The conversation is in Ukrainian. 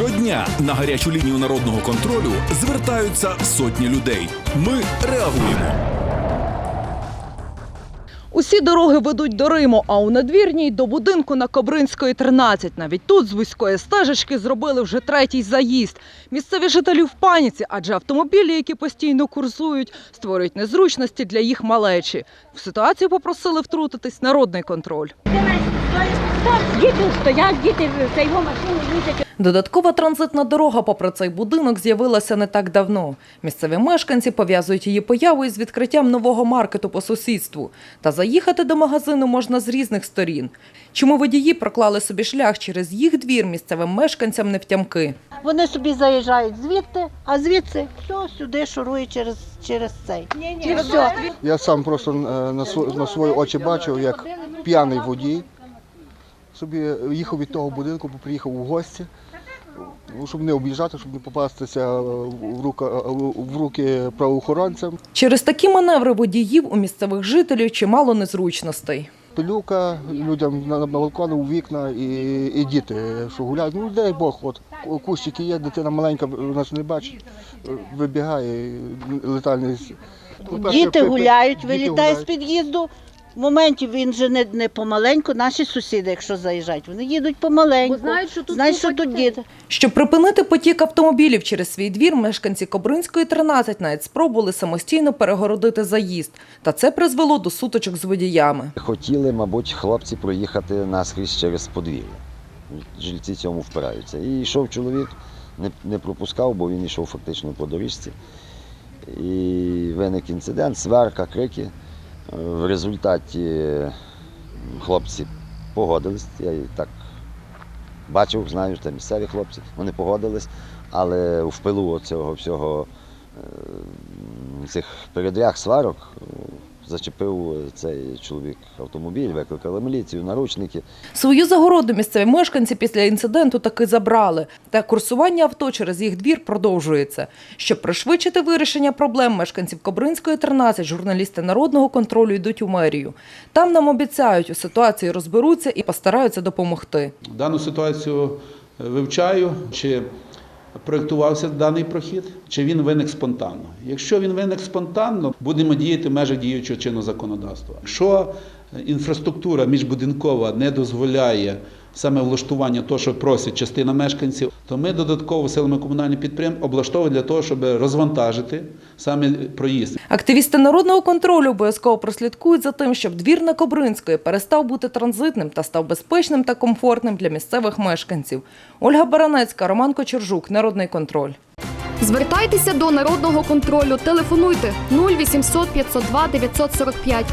Щодня на гарячу лінію народного контролю звертаються сотні людей. Ми реагуємо. Усі дороги ведуть до Риму, а у надвірній до будинку на Кобринської 13. Навіть тут з вузької стежечки зробили вже третій заїзд. Місцеві жителі в паніці, адже автомобілі, які постійно курсують, створюють незручності для їх малечі. В ситуацію попросили втрутитись народний контроль. Діти стоять, діти цей машину їздять. Додаткова транзитна дорога попри цей будинок з'явилася не так давно. Місцеві мешканці пов'язують її появу із відкриттям нового маркету по сусідству. Та заїхати до магазину можна з різних сторін. Чому водії проклали собі шлях через їх двір місцевим мешканцям не втямки. Вони собі заїжджають звідти, а звідси все сюди шурує через, через цей. І все. Я сам просто е, на, на свої очі бачив, як п'яний водій собі їхав від того будинку, бо приїхав у гості, ну, щоб не об'їжджати, щоб не попастися е, в, рука, в руки правоохоронцям. Через такі маневри водіїв у місцевих жителів чимало незручностей. Пилюка людям на, балкони, у вікна і, і діти, що гуляють. Ну, дай Бог, от кущики є, дитина маленька, ж не бачить, е, вибігає летальний. Діти пи- пи- гуляють, вилітає з під'їзду. В моменті він же не, не помаленьку. Наші сусіди, якщо заїжджають, вони їдуть помаленьку. Бо знають, що тут знають, що тут діти. Щоб припинити потік автомобілів через свій двір, мешканці Кобринської 13 навіть спробували самостійно перегородити заїзд. Та це призвело до сутичок з водіями. Хотіли, мабуть, хлопці проїхати наскрізь через подвір'я. Жильці цьому впираються. І йшов чоловік, не, не пропускав, бо він йшов фактично по доріжці. І виник інцидент, сварка, крики. В результаті хлопці погодились. Я і так бачив, знаю, що це місцеві хлопці, вони погодились, але в пилу цього всього е, цих передряг сварок е, зачепив цей чоловік автомобіль, викликали міліцію, наручники. Свою загороду місцеві мешканці після інциденту таки забрали. Та курсування авто через їх двір продовжується. Щоб пришвидшити вирішення проблем мешканців Кобринської 13, журналісти народного контролю йдуть у мерію. Там нам обіцяють, у ситуації розберуться і постараються допомогти. Дану ситуацію е, вивчаю, чи проєктувався даний прохід, чи він виник спонтанно. Якщо він виник спонтанно, будемо діяти в межах діючого чинного законодавства. Якщо інфраструктура міжбудинкова не дозволяє саме влаштування того, що просить частина мешканців, то ми додатково силами комунальних підприємств облаштовуємо для того, щоб розвантажити саме проїзд. Активісти народного контролю обов'язково прослідкують за тим, щоб двір на Кобринської перестав бути транзитним та став безпечним та комфортним для місцевих мешканців. Ольга Баранецька, Роман Кочержук, Народний контроль. Звертайтеся до народного контролю. Телефонуйте 0800 502 945